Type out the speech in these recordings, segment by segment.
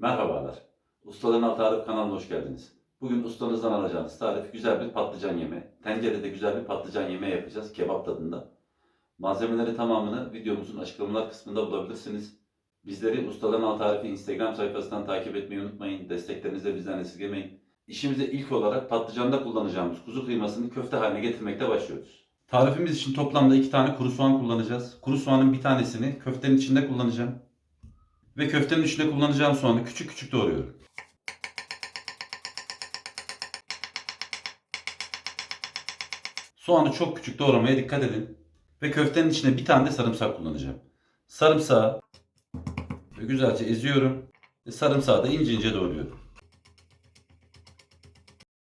Merhabalar. Ustaların Altı Tarif kanalına hoş geldiniz. Bugün ustanızdan alacağınız tarif güzel bir patlıcan yeme. Tencerede güzel bir patlıcan yemeği yapacağız kebap tadında. Malzemeleri tamamını videomuzun açıklamalar kısmında bulabilirsiniz. Bizleri Ustaların Altı Tarifi Instagram sayfasından takip etmeyi unutmayın. Desteklerinizi de bizden esirgemeyin. İşimize ilk olarak patlıcanda kullanacağımız kuzu kıymasını köfte haline getirmekte başlıyoruz. Tarifimiz için toplamda iki tane kuru soğan kullanacağız. Kuru soğanın bir tanesini köftenin içinde kullanacağım. Ve köftenin içinde kullanacağım soğanı küçük küçük doğruyorum. Soğanı çok küçük doğramaya dikkat edin. Ve köftenin içine bir tane de sarımsak kullanacağım. Sarımsağı güzelce eziyorum. Ve sarımsağı da ince ince doğruyorum.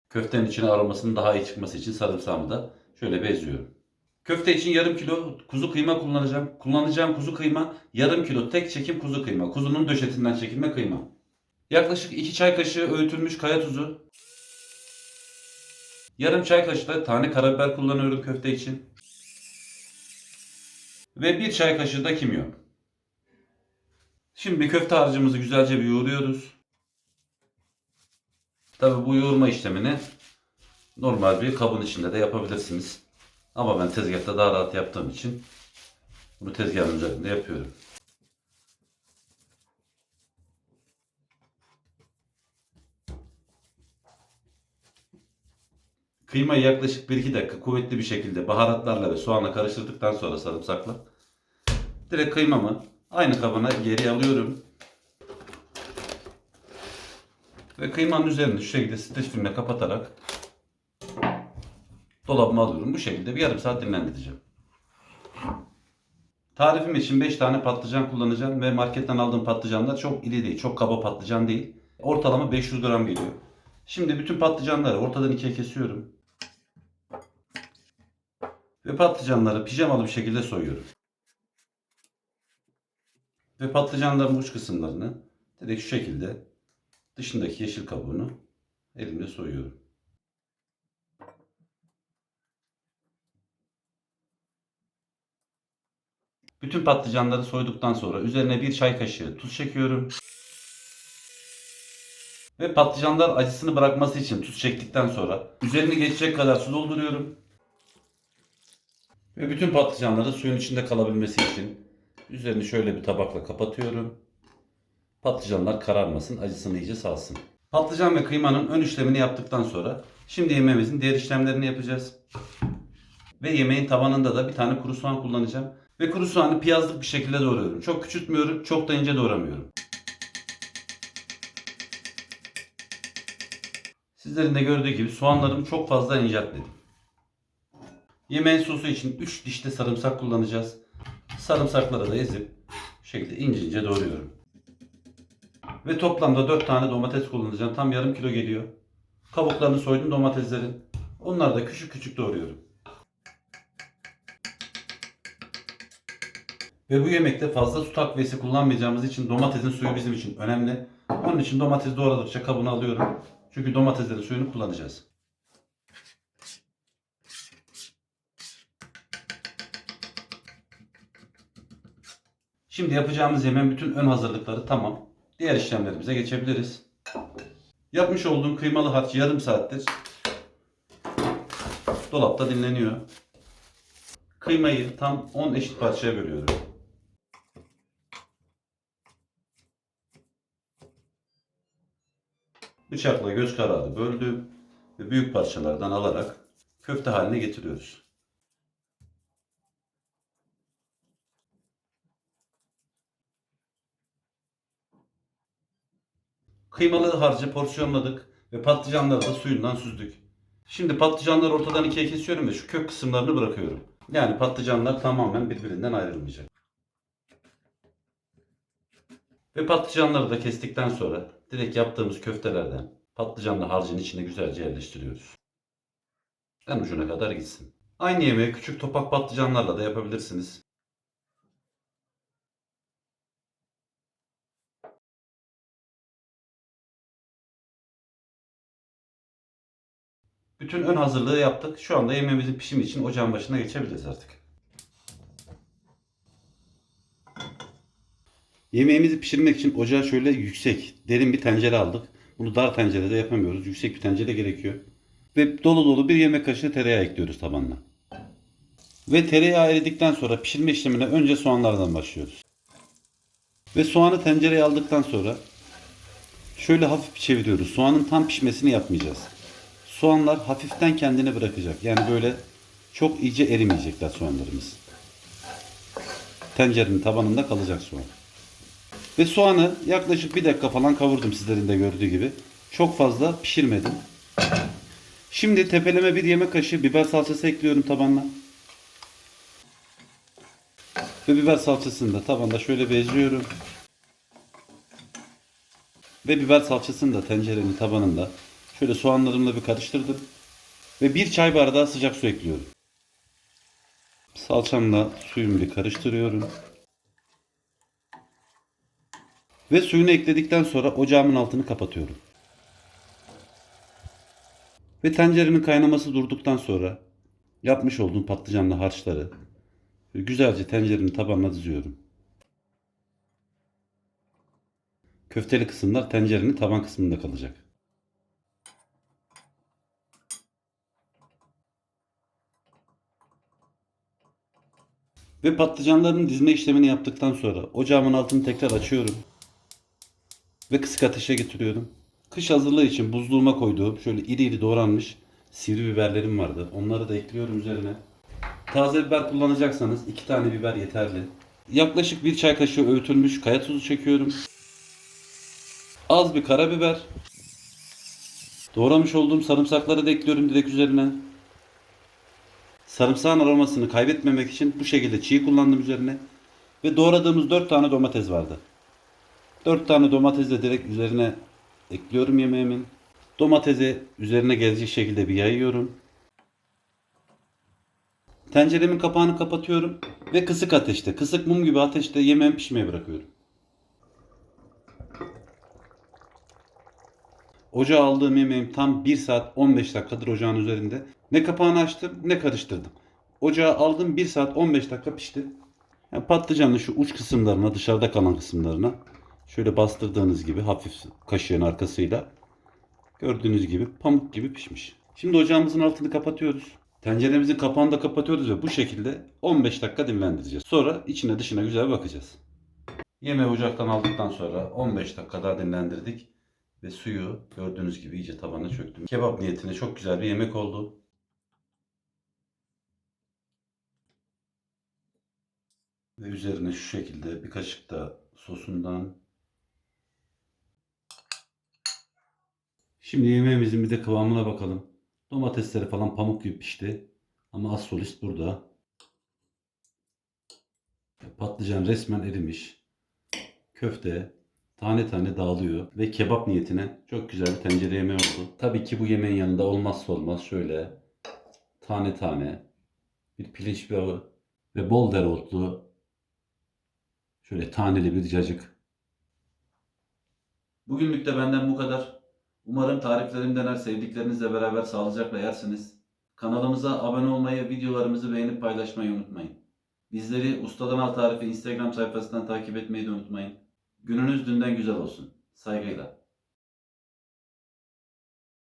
Köftenin içine aromasının daha iyi çıkması için sarımsağımı da şöyle bir eziyorum. Köfte için yarım kilo kuzu kıyma kullanacağım. Kullanacağım kuzu kıyma yarım kilo tek çekim kuzu kıyma. Kuzunun döşetinden çekilme kıyma. Yaklaşık 2 çay kaşığı öğütülmüş kaya tuzu. Yarım çay kaşığı da tane karabiber kullanıyorum köfte için. Ve bir çay kaşığı da kimyon. Şimdi köfte harcımızı güzelce bir yoğuruyoruz. Tabi bu yoğurma işlemini normal bir kabın içinde de yapabilirsiniz. Ama ben tezgahta daha rahat yaptığım için bunu tezgahın üzerinde yapıyorum. Kıymayı yaklaşık 1-2 dakika kuvvetli bir şekilde baharatlarla ve soğanla karıştırdıktan sonra sarımsakla direkt kıymamı aynı kabına geri alıyorum. Ve kıymanın üzerini şu şekilde streç filmle kapatarak dolabıma alıyorum. Bu şekilde bir yarım saat dinlendireceğim. Tarifim için 5 tane patlıcan kullanacağım ve marketten aldığım patlıcanlar çok iri değil, çok kaba patlıcan değil. Ortalama 500 gram geliyor. Şimdi bütün patlıcanları ortadan ikiye kesiyorum. Ve patlıcanları pijamalı bir şekilde soyuyorum. Ve patlıcanların uç kısımlarını direkt şu şekilde dışındaki yeşil kabuğunu elimle soyuyorum. Bütün patlıcanları soyduktan sonra üzerine bir çay kaşığı tuz çekiyorum. Ve patlıcanlar acısını bırakması için tuz çektikten sonra üzerini geçecek kadar su dolduruyorum. Ve bütün patlıcanları suyun içinde kalabilmesi için üzerini şöyle bir tabakla kapatıyorum. Patlıcanlar kararmasın, acısını iyice salsın. Patlıcan ve kıymanın ön işlemini yaptıktan sonra şimdi yemeğimizin diğer işlemlerini yapacağız. Ve yemeğin tabanında da bir tane kuru soğan kullanacağım. Ve kuru soğanı piyazlık bir şekilde doğruyorum. Çok küçültmüyorum, çok da ince doğramıyorum. Sizlerin de gördüğü gibi soğanlarımı çok fazla inceltmedim. Yemeğin sosu için 3 diş de sarımsak kullanacağız. Sarımsakları da ezip bu şekilde ince ince doğruyorum. Ve toplamda 4 tane domates kullanacağım. Tam yarım kilo geliyor. Kabuklarını soydum domateslerin. Onları da küçük küçük doğruyorum. Ve bu yemekte fazla su takviyesi kullanmayacağımız için domatesin suyu bizim için önemli. Onun için domates doğradıkça kabına alıyorum. Çünkü domateslerin suyunu kullanacağız. Şimdi yapacağımız yemeğin bütün ön hazırlıkları tamam. Diğer işlemlerimize geçebiliriz. Yapmış olduğum kıymalı harç yarım saattir dolapta dinleniyor. Kıymayı tam 10 eşit parçaya bölüyorum. Bıçakla göz kararı böldüm ve büyük parçalardan alarak köfte haline getiriyoruz. Kıymalı harcı porsiyonladık ve patlıcanları da suyundan süzdük. Şimdi patlıcanları ortadan ikiye kesiyorum ve şu kök kısımlarını bırakıyorum. Yani patlıcanlar tamamen birbirinden ayrılmayacak. Ve patlıcanları da kestikten sonra direkt yaptığımız köftelerden patlıcanlı harcın içine güzelce yerleştiriyoruz. En ucuna kadar gitsin. Aynı yemeği küçük topak patlıcanlarla da yapabilirsiniz. Bütün ön hazırlığı yaptık. Şu anda yemeğimizin pişimi için ocağın başına geçebiliriz artık. Yemeğimizi pişirmek için ocağa şöyle yüksek, derin bir tencere aldık. Bunu dar tencerede yapamıyoruz. Yüksek bir tencere gerekiyor. Ve dolu dolu bir yemek kaşığı tereyağı ekliyoruz tabanına. Ve tereyağı eridikten sonra pişirme işlemine önce soğanlardan başlıyoruz. Ve soğanı tencereye aldıktan sonra şöyle hafif çeviriyoruz. Soğanın tam pişmesini yapmayacağız. Soğanlar hafiften kendini bırakacak. Yani böyle çok iyice erimeyecekler soğanlarımız. Tencerenin tabanında kalacak soğan. Ve soğanı yaklaşık bir dakika falan kavurdum sizlerin de gördüğü gibi. Çok fazla pişirmedim. Şimdi tepeleme bir yemek kaşığı biber salçası ekliyorum tabanına. Ve biber salçasını da tabanda şöyle bezliyorum. Ve biber salçasını da tencerenin tabanında şöyle soğanlarımla bir karıştırdım. Ve bir çay bardağı sıcak su ekliyorum. Salçamla suyumu bir karıştırıyorum. Ve suyunu ekledikten sonra ocağımın altını kapatıyorum. Ve tencerenin kaynaması durduktan sonra yapmış olduğum patlıcanlı harçları güzelce tencerenin tabanına diziyorum. Köfteli kısımlar tencerenin taban kısmında kalacak. Ve patlıcanların dizme işlemini yaptıktan sonra ocağımın altını tekrar açıyorum. Ve kısık ateşe getiriyorum. Kış hazırlığı için buzluğuma koyduğum şöyle iri iri doğranmış sivri biberlerim vardı. Onları da ekliyorum üzerine. Taze biber kullanacaksanız iki tane biber yeterli. Yaklaşık bir çay kaşığı öğütülmüş kaya tuzu çekiyorum. Az bir karabiber. Doğramış olduğum sarımsakları da ekliyorum direkt üzerine. Sarımsağın aromasını kaybetmemek için bu şekilde çiğ kullandım üzerine. Ve doğradığımız 4 tane domates vardı. 4 tane domates de direkt üzerine ekliyorum yemeğimin. Domatesi üzerine gelecek şekilde bir yayıyorum. Tenceremin kapağını kapatıyorum ve kısık ateşte, kısık mum gibi ateşte yemeğimi pişmeye bırakıyorum. Ocağa aldığım yemeğim tam 1 saat 15 dakikadır ocağın üzerinde. Ne kapağını açtım ne karıştırdım. Ocağa aldım 1 saat 15 dakika pişti. Yani patlıcanın şu uç kısımlarına dışarıda kalan kısımlarına şöyle bastırdığınız gibi hafif kaşığın arkasıyla gördüğünüz gibi pamuk gibi pişmiş. Şimdi ocağımızın altını kapatıyoruz. Tenceremizin kapağını da kapatıyoruz ve bu şekilde 15 dakika dinlendireceğiz. Sonra içine dışına güzel bakacağız. Yemeği ocaktan aldıktan sonra 15 dakika daha dinlendirdik. Ve suyu gördüğünüz gibi iyice tabana çöktüm. Kebap niyetine çok güzel bir yemek oldu. Ve üzerine şu şekilde bir kaşık da sosundan. Şimdi yemeğimizin bir de kıvamına bakalım. Domatesleri falan pamuk gibi pişti. Ama az solist burada. Patlıcan resmen erimiş. Köfte tane tane dağılıyor ve kebap niyetine çok güzel bir tencere yemeği oldu. Tabii ki bu yemeğin yanında olmazsa olmaz şöyle tane tane bir pirinç pilavı ve bol dereotlu şöyle taneli bir cacık. Bugünlük de benden bu kadar. Umarım tariflerim dener sevdiklerinizle beraber sağlıcakla yersiniz. Kanalımıza abone olmayı, videolarımızı beğenip paylaşmayı unutmayın. Bizleri Ustadan Al Tarifi Instagram sayfasından takip etmeyi de unutmayın. Gününüz dünden güzel olsun. Saygıyla.